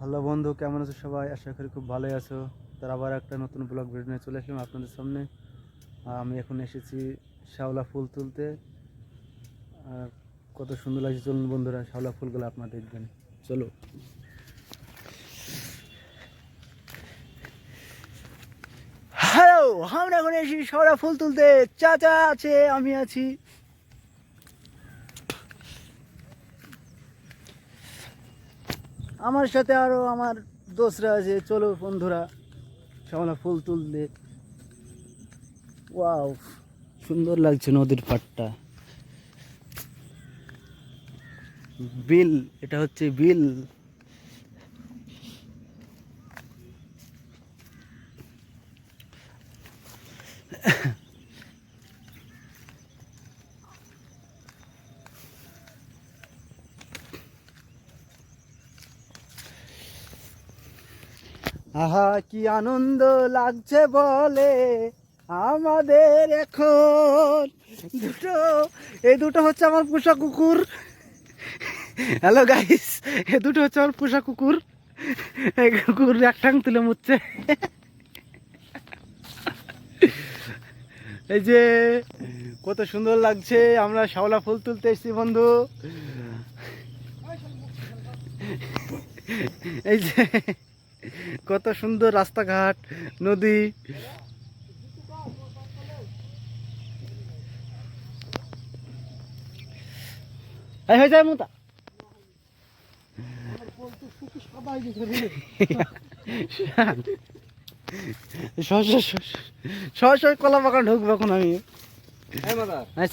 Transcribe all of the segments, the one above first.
Hello বন্ধু, কেমন আছো সবাই? আশা করি খুব ভালোই আছো। তার আবার একটা নতুন ব্লগ ভিডিও নিয়ে চলে আসলাম আপনাদের সামনে। আমি এখন এসেছি শ্যাওলা ফুল তুলতে। আর কত সুন্দর লাগছে, চলুন বন্ধুরা, শ্যাওলা ফুলগুলো আপনারা দেখবেন। চলো। হ্যালো, আমরা এখন এসেছি শ্যাওলা ফুল তুলতে। চাচা আছে, আমি আছি। আমার সাথে আরও আমার দোসরা আছে, চলো বন্ধুরা, শ্যামলা ফুল তুলতে। ওয়াও, সুন্দর লাগছে নদীর পাটটা বিল, এটা হচ্ছে বিল। আহা, কি আনন্দ লাগছে বলে আমাদের এখন। দুটো, এই দুটো হচ্ছে আমার পোষা কুকুর। হ্যালো গাইস এ দুটো হচ্ছে আমার পোষা কুকুর। এই কুকুর এক ঠাং তুলে মুচ্ছে। এই যে, কত সুন্দর লাগছে, আমরা শাওলা ফুল তুলতে এসেছি, বন্ধু। এই যে কত সুন্দর রাস্তাঘাট নদী। হয়ে যায় মুতা। কলা বাগান ঢুকবো এখন আমি।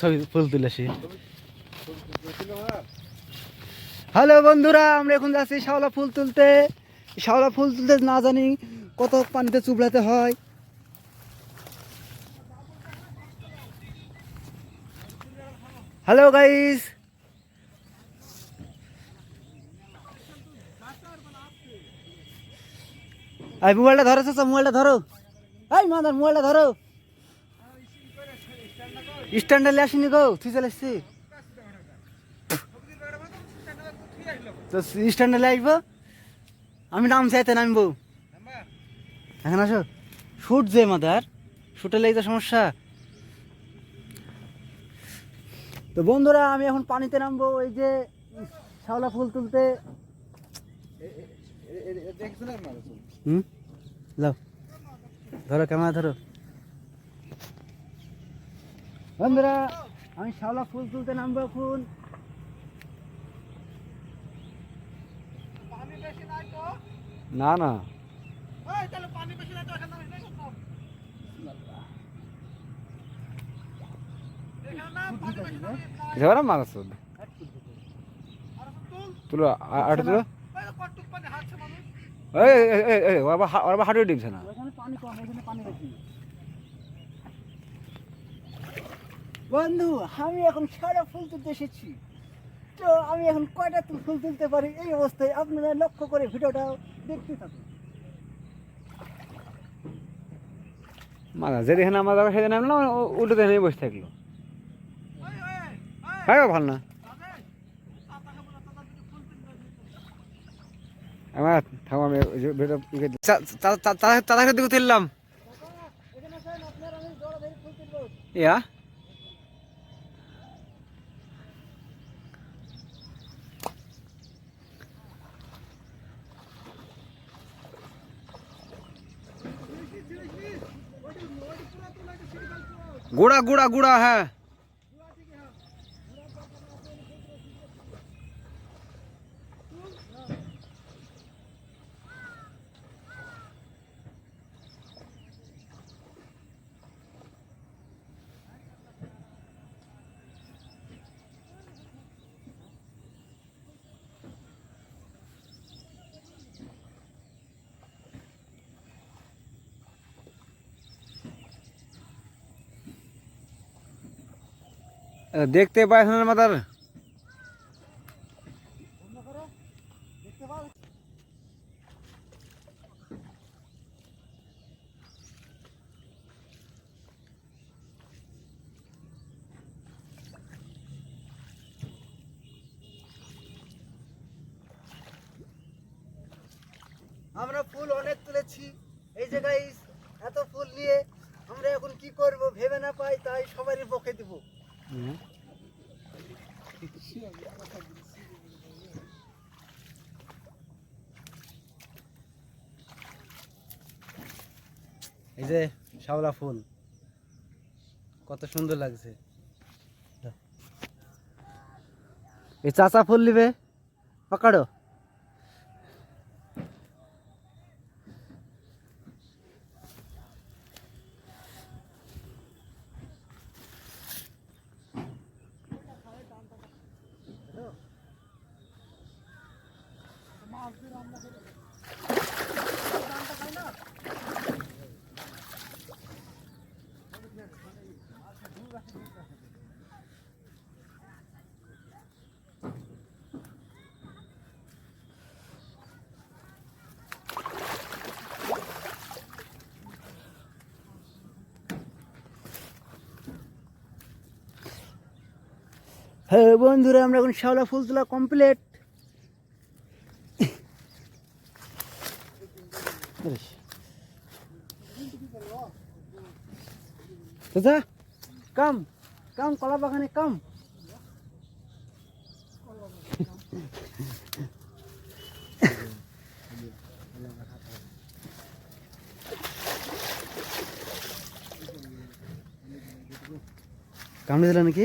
ছবি ফুল তুলেছি হ্যালো বন্ধুরা আমরা এখন যাচ্ছি শাওলা ফুল তুলতে। শাওলা ফুল তুলতে না জানি কত পানিতে চুবড়াতে হয়। হ্যালো গাইস এই মোবাইলটা ধরো, চাচা, মোবাইলটা ধরো। এই মাদার, মোবাইলটা ধরো। স্ট্যান্ডালে আসিনি গো, তুই চলে এসছি তো স্ট্যান্ডালে আসব আমি নাম চাইতে নামবো। এখন আসো। শুট যে মাদার, শুটে লেগে সমস্যা। তো বন্ধুরা, আমি এখন পানিতে নামবো ওই যে শ্যাওলা ফুল তুলতে। হুম? যাও। ধরো ক্যামেরা, ধরো। বন্ধুরা, আমি শ্যাওলা ফুল তুলতে নামবো এখন। না না। তুলো। আট তুলো। ওরা বন্ধু আমি এখন সারা ফুল তুলতে এসেছি। তো আমি এখন কয়টা ফুল তুলতে পারি এই অবস্থায় আপনারা লক্ষ্য করে ভিডিওটা দেখতে থাকুন মাগা যে আমার দাদা সেদিন নামলো উল্টো দেখে বসে থাকল হ্যাঁ ভালো না আমার ভিডিও চাঁদা দিকে তুললাম ইয়া गुड़ा गुड़ा गुड़ा है। দেখতে পাই না মাতার আমরা ফুল অনেক তুলেছি এই জায়গায় এত ফুল নিয়ে আমরা এখন কি করব ভেবে না পাই, তাই সবারই পক্ষে দিব। এই যে শাওলা ফুল কত সুন্দর লাগছে। এই চাচা ফুল নিবে পকাড়ো। হ্যাঁ বন্ধুরা, আমরা এখন শ্যাওলা ফুল তোলা কমপ্লিট দাদা কাম কাম, কলা বাগানে কাম। কামড়ে দিল নাকি?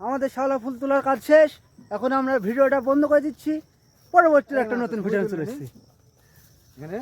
আমাদের শাওলা ফুল তোলার কাজ শেষ। এখন আমরা ভিডিওটা বন্ধ করে দিচ্ছি। পরবর্তীতে একটা নতুন ভিডিও চলে এসেছি। এখানে